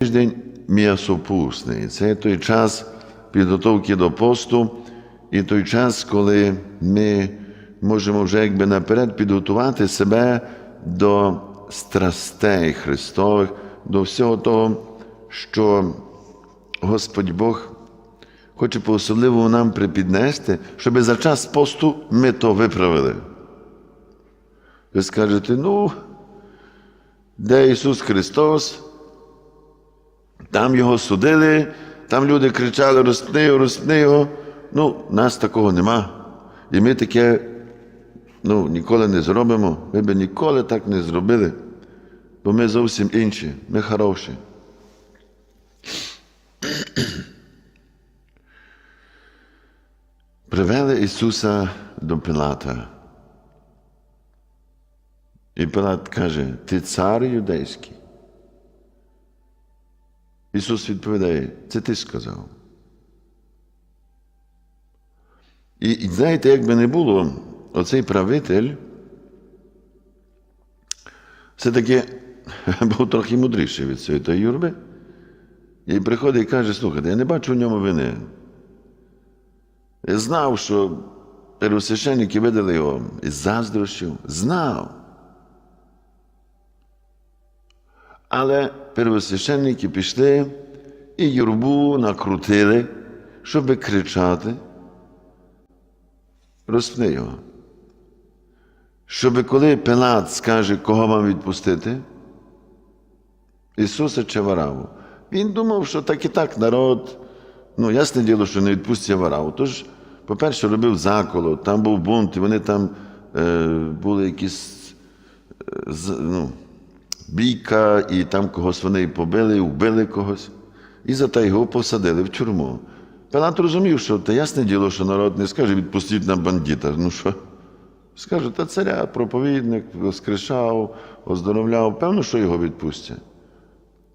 Тиждень м'ясопусний. Це той час підготовки до посту і той час, коли ми можемо вже якби наперед підготувати себе до страстей Христових, до всього того, що Господь Бог хоче по-особливому нам припіднести, щоб за час посту ми то виправили. Ви скажете, ну, де Ісус Христос? Там його судили, там люди кричали, розпни його, розпни його. Ну, нас такого нема. І ми таке ну, ніколи не зробимо. Ми би ніколи так не зробили, бо ми зовсім інші, ми хороші. Привели Ісуса до Пилата. І Пилат каже: Ти цар юдейський. Ісус відповідає, це ти сказав. І, і знаєте, як би не було, оцей правитель все-таки був трохи мудріший від цієї юрби. І приходить і каже, слухайте, я не бачу в ньому вини. Я знав, що первосвященники видали його із заздрощів. Знав. Але первосвященники пішли і юрбу накрутили, щоб кричати. Розпни його. Щоб коли Пилат скаже, кого вам відпустити, Ісуса чи Вараву. Він думав, що так і так народ, ну, ясне діло, що не відпустять Вараву. Тож, по-перше, робив заколот, там був бунт, і вони там е, були якісь е, ну, бійка, і там когось вони побили, вбили когось. І за те його посадили в тюрму. Пилат розумів, що те ясне діло, що народ не скаже, відпустіть нам бандита. Ну що? Скаже, та царя, проповідник, воскрешав, оздоровляв, певно, що його відпустять.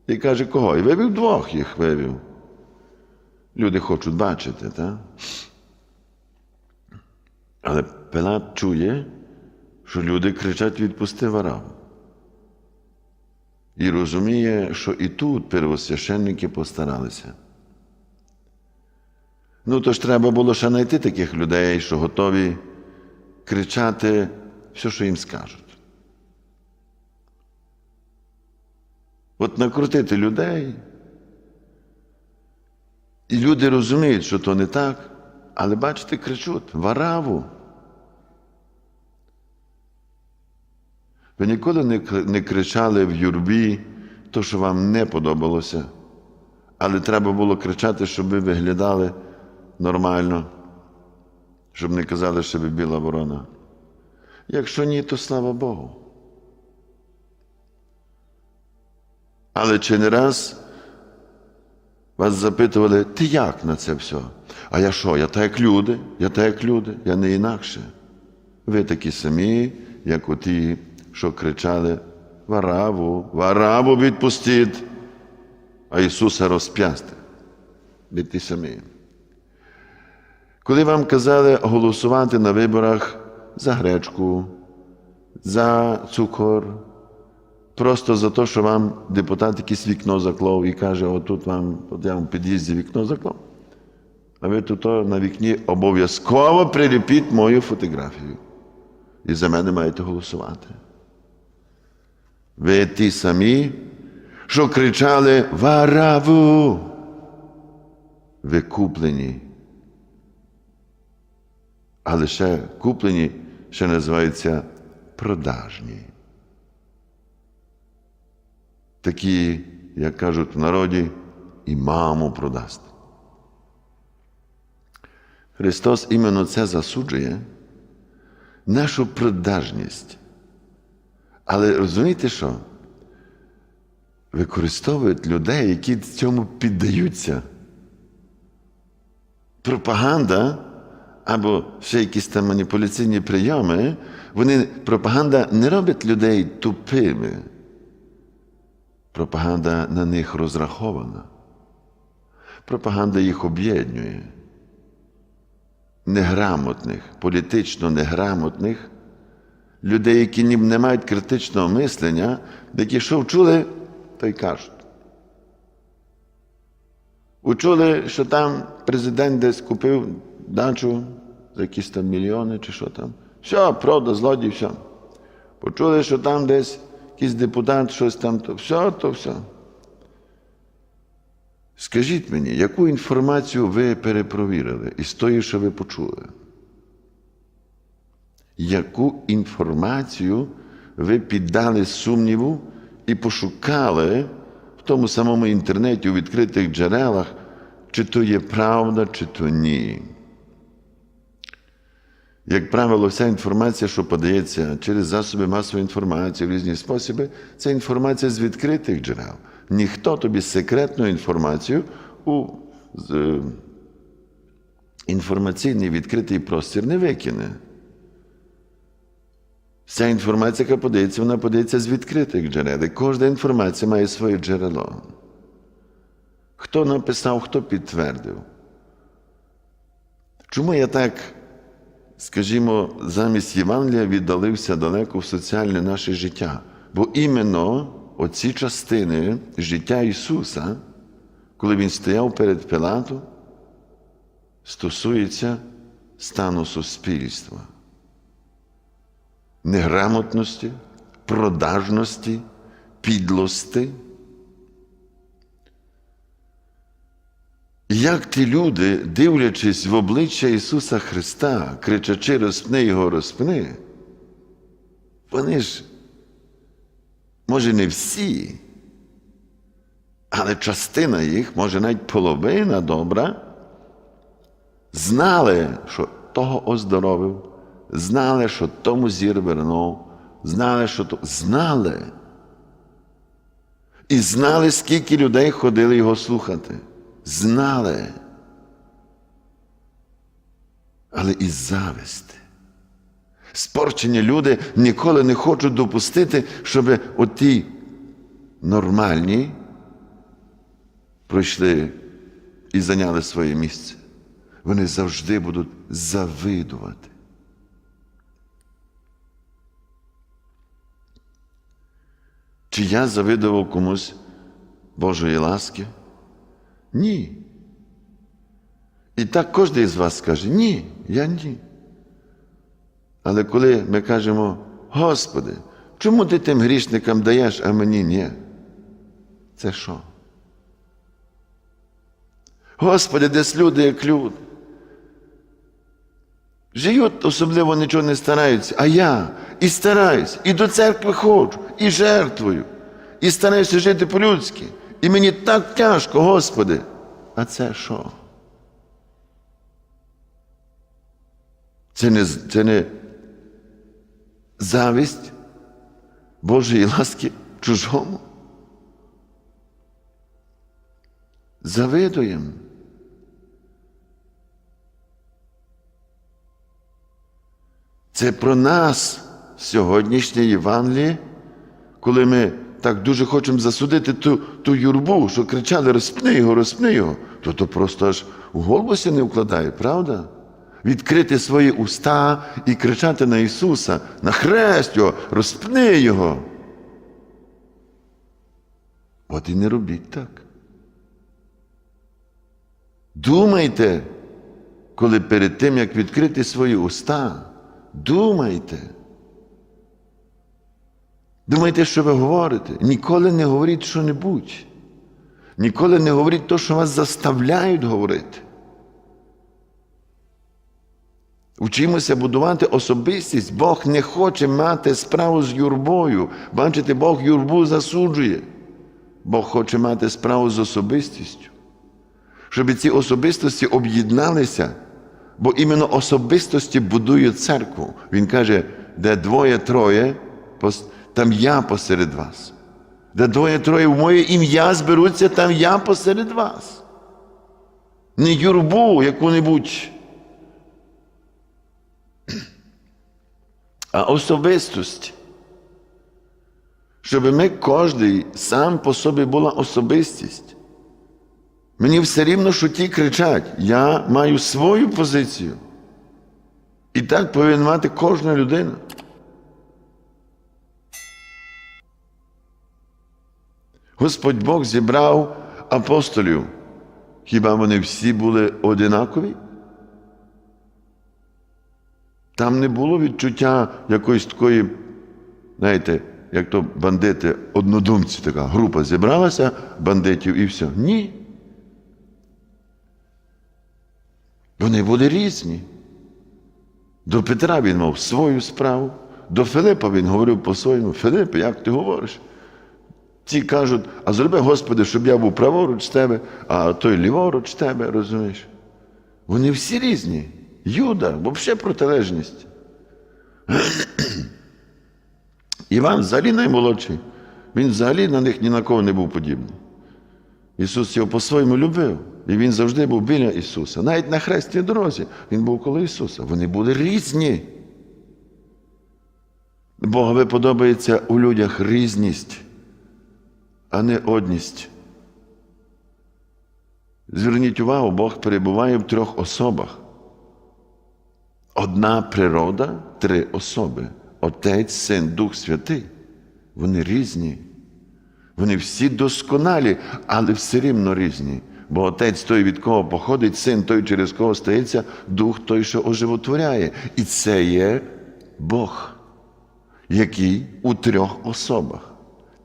І каже, кого? І вивів двох їх вивів. Люди хочуть бачити, так? Але Пилат чує, що люди кричать відпусти вараву. І розуміє, що і тут первосвященники постаралися. Ну, то ж треба було ще знайти таких людей, що готові кричати все, що їм скажуть. От накрутити людей. І люди розуміють, що то не так, але бачите, кричуть вараву. Ви ніколи не, кричали в юрбі то, що вам не подобалося, але треба було кричати, щоб ви виглядали нормально, щоб не казали, що ви біла ворона. Якщо ні, то слава Богу. Але чи не раз вас запитували, ти як на це все? А я що? Я так як люди, я так як люди, я не інакше. Ви такі самі, як оті, що кричали Вараву, Вараву відпустіть, а Ісуса розп'ясти. Ви самі. Коли вам казали голосувати на виборах за гречку, за цукор, просто за те, що вам депутат якесь вікно заклав і каже, отут вам, от я вам під'їзді вікно заклав. А ви тут на вікні обов'язково приліпіть мою фотографію. І за мене маєте голосувати. Ви ті самі, що кричали Вараву. Ви куплені. Але ще куплені ще називаються продажні. Такі, як кажуть в народі, і маму продасть. Христос іменно це засуджує, нашу продажність. Але розумієте що? Використовують людей, які цьому піддаються. Пропаганда або ще якісь там маніпуляційні прийоми, вони, пропаганда не робить людей тупими. Пропаганда на них розрахована. Пропаганда їх об'єднує. Неграмотних, політично неграмотних, людей, які ні- не мають критичного мислення, які що вчули, то й кажуть. Учули, що там президент десь купив дачу за якісь там мільйони чи що там. Все, правда, злодій, все. Почули, що там десь якийсь депутат щось там, то все, то все. Скажіть мені, яку інформацію ви перепровірили із тої, що ви почули? Яку інформацію ви піддали сумніву і пошукали в тому самому інтернеті у відкритих джерелах, чи то є правда, чи то ні? Як правило, вся інформація, що подається через засоби масової інформації в різні способи, це інформація з відкритих джерел. Ніхто тобі секретну інформацію у е, інформаційний відкритий простір не викине. Вся інформація, яка подається, вона подається з відкритих джерел. Кожна інформація має своє джерело. Хто написав, хто підтвердив. Чому я так, скажімо, замість Євангелія віддалився далеко в соціальне наше життя? Бо іменно оці частини життя Ісуса, коли Він стояв перед Пилатом, стосується стану суспільства неграмотності, продажності, підлости. Як ті люди, дивлячись в обличчя Ісуса Христа, кричачи розпни Його, розпни, вони ж, може, не всі, але частина їх, може навіть половина добра, знали, що того оздоровив, знали, що тому зір вернув, знали, що то. Знали. І знали, скільки людей ходили його слухати. Знали. Але із зависти. Спорчені люди ніколи не хочуть допустити, щоб оті нормальні пройшли і зайняли своє місце. Вони завжди будуть завидувати. Чи я завидував комусь Божої ласки? Ні. І так кожен із вас скаже, ні, я ні. Але коли ми кажемо, Господи, чому ти тим грішникам даєш, а мені ні? Це що? Господи, десь люди, як люди. Живуть, особливо нічого не стараються, а я і стараюсь, і до церкви ходжу, і жертвую, і стараюся жити по-людськи. І мені так тяжко, Господи. А це що? Це не, це не завість Божої ласки чужому. Завидуємо. Це про нас сьогоднішнє Євангеліє, коли ми так дуже хочемо засудити ту ту юрбу, що кричали розпни його, розпни його, то то просто аж у голосі не вкладає, правда? Відкрити свої уста і кричати на Ісуса, на хрест його, розпни його. От і не робіть так. Думайте, коли перед тим, як відкрити свої уста, думайте. Думайте, що ви говорите. Ніколи не говоріть що-небудь. Ніколи не говоріть те, що вас заставляють говорити. Учимося будувати особистість. Бог не хоче мати справу з юрбою. Бачите, Бог юрбу засуджує. Бог хоче мати справу з особистістю. Щоб ці особистості об'єдналися, бо іменно особистості будують церкву. Він каже, де двоє-троє, там я посеред вас. Де двоє-троє в моє ім'я зберуться, там я посеред вас. Не юрбу яку-небудь, а особистість. Щоб ми кожен сам по собі була особистість. Мені все рівно, що ті кричать, я маю свою позицію. І так повинна мати кожна людина. Господь Бог зібрав апостолів Хіба вони всі були одинакові? Там не було відчуття якоїсь такої, знаєте, як то бандити, однодумці, така група зібралася бандитів і все. Ні. Вони були різні. До Петра він мав свою справу, до Филипа він говорив по-своєму. Филип, як ти говориш? Ці кажуть, а зроби, Господи, щоб я був праворуч тебе, а той ліворуч тебе, розумієш? Вони всі різні. Юда, взагалі протилежність. Іван взагалі наймолодший. Він взагалі на них ні на кого не був подібний. Ісус його по-своєму любив. І він завжди був біля Ісуса. Навіть на хресній дорозі він був коло Ісуса. Вони були різні. Богові подобається у людях різність, а не одність. Зверніть увагу, Бог перебуває в трьох особах. Одна природа, три особи. Отець, Син, Дух Святий. Вони різні. Вони всі досконалі, але все рівно різні. Бо отець той, від кого походить, син той, через кого стається, дух той, що оживотворяє. І це є Бог, який у трьох особах.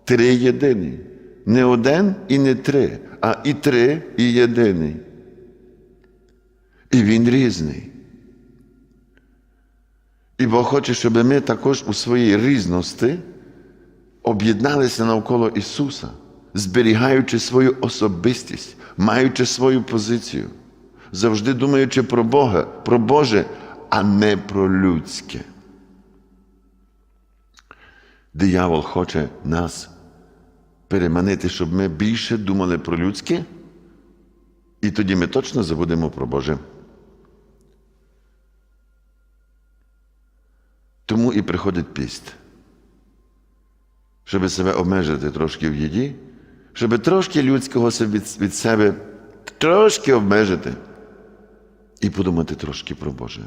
Три єдині. Не один і не три, а і три, і єдиний. І він різний. І Бог хоче, щоб ми також у своїй різності об'єдналися навколо Ісуса, зберігаючи свою особистість, маючи свою позицію, завжди думаючи про Бога, про Боже, а не про людське. Диявол хоче нас переманити, щоб ми більше думали про людське, і тоді ми точно забудемо про Боже. Тому і приходить піст щоб себе обмежити трошки в їді, щоб трошки людського від, себе трошки обмежити і подумати трошки про Боже.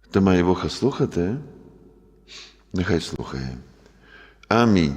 Хто має вуха слухати, нехай слухає. Амінь.